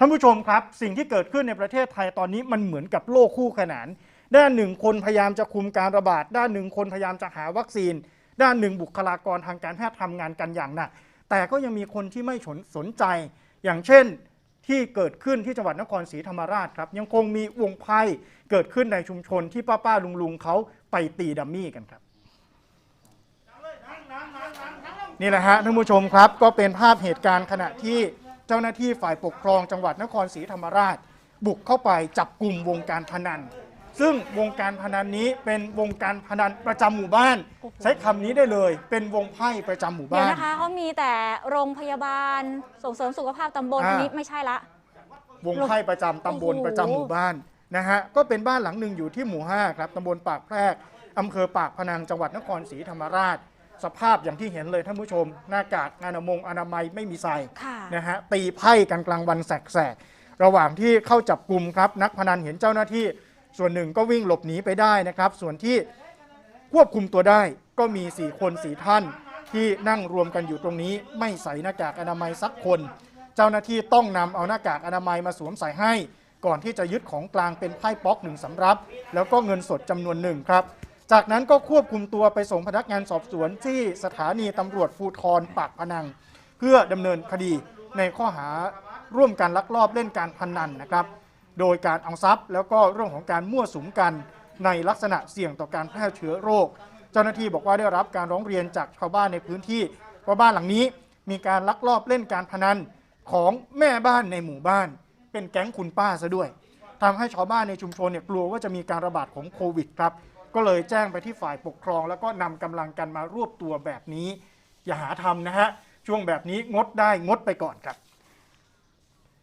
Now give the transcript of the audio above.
ท่านผู้ชมครับ สิ่งที่เกิดขึ้นในประเทศไทยตอนนี้มันเหมือนกับโลกคู่ขนาน ด้านหนึ่งคนพยายามจะคุมการระบาด ด้านหนึ่งคนพยายามจะหาวัคซีน ด้านหนึ่งบุคลากรทางการแพทย์ทำงานกันอย่างหนัก แต่ก็ยังมีคนที่ไม่สนใจ อย่างเช่นที่เกิดขึ้นที่จังหวัดนครศรีธรรมราชครับยังคงมีวงไพ่เกิดขึ้นในชุมชนที่ป้าป้าลุงลุงๆเขาไปตีดัมมี่กันครับนี่แหละฮะท่านผู้ชมครับก็เป็นภาพเหตุการณ์ขณะที่ เจ้าหน้าที่ฝ่ายปกครองจังหวัดนครศรีธรรมราช บุกเข้าไปจับกลุ่มวงการพนัน ซึ่งวงการพนันนี้เป็นวงการพนันประจำหมู่บ้าน โอ้โห ใช้คำนี้ได้เลย เป็นวงไพ่ประจำหมู่เดี๋ยวบ้าน นะคะเขามีแต่โรงพยาบาลส่งเสริมสุขภาพตำบลอ่า อันนี้ไม่ใช่ละ วงไพ่ประจำตำบลโอ้โห ประจำหมู่บ้านนะฮะก็เป็นบ้านหลังหนึ่งอยู่ที่หมู่ 5 ครับตำบลปากแพรกอำเภอปากพนังจังหวัดนครศรีธรรมราช สภาพอย่างที่เห็นเลยท่านผู้ชม หน้ากากอนามัยอนามัยไม่มีใส่ค่ะนะฮะตีไพ่กันกลางวันแสกๆระหว่างที่เข้าจับกลุ่มครับ นักพนันเห็นเจ้าหน้าที่ ส่วนหนึ่งก็วิ่งหลบหนีไปได้นะครับ ส่วนที่ควบคุมตัวได้ก็มี 4 คน4ท่าน ที่นั่งรวมกันอยู่ตรงนี้ ไม่ใส่หน้ากากอนามัยสักคน เจ้าหน้าที่ต้องนำเอาหน้ากากอนามัยมาสวมใส่ให้ ก่อนที่จะยึดของกลางเป็นไพ่ป๊อกหนึ่งสำรับ แล้วก็เงินสดจำนวนหนึ่งครับ จากนั้นก็ควบคุมตัวไปส่งพนักงานสอบสวนที่สถานีตำรวจภูธรปากพนัง เพื่อดำเนินคดีในข้อหาร่วมกันลักลอบเล่นการพนันนะครับ โดยการเอาทรัพย์ แล้วก็เรื่องของการมั่วสุมกันในลักษณะเสี่ยงต่อการแพร่เชื้อโรค เจ้าหน้าที่บอกว่าได้รับการร้องเรียนจากชาวบ้านในพื้นที่ว่าบ้านหลังนี้มีการลักลอบเล่นการพนันของแม่บ้านในหมู่บ้าน เป็นแก๊งคุณป้าซะด้วยทำให้ชาวบ้านในชุมชนเนี่ยกลัวว่าจะมีการระบาดของโควิดครับ ก็เลยแจ้งไปที่ฝ่ายปกครอง แล้วก็นำกำลังกันมารวบตัวแบบนี้ อย่าหาทำนะฮะช่วงแบบนี้งดได้งดไปก่อนครับ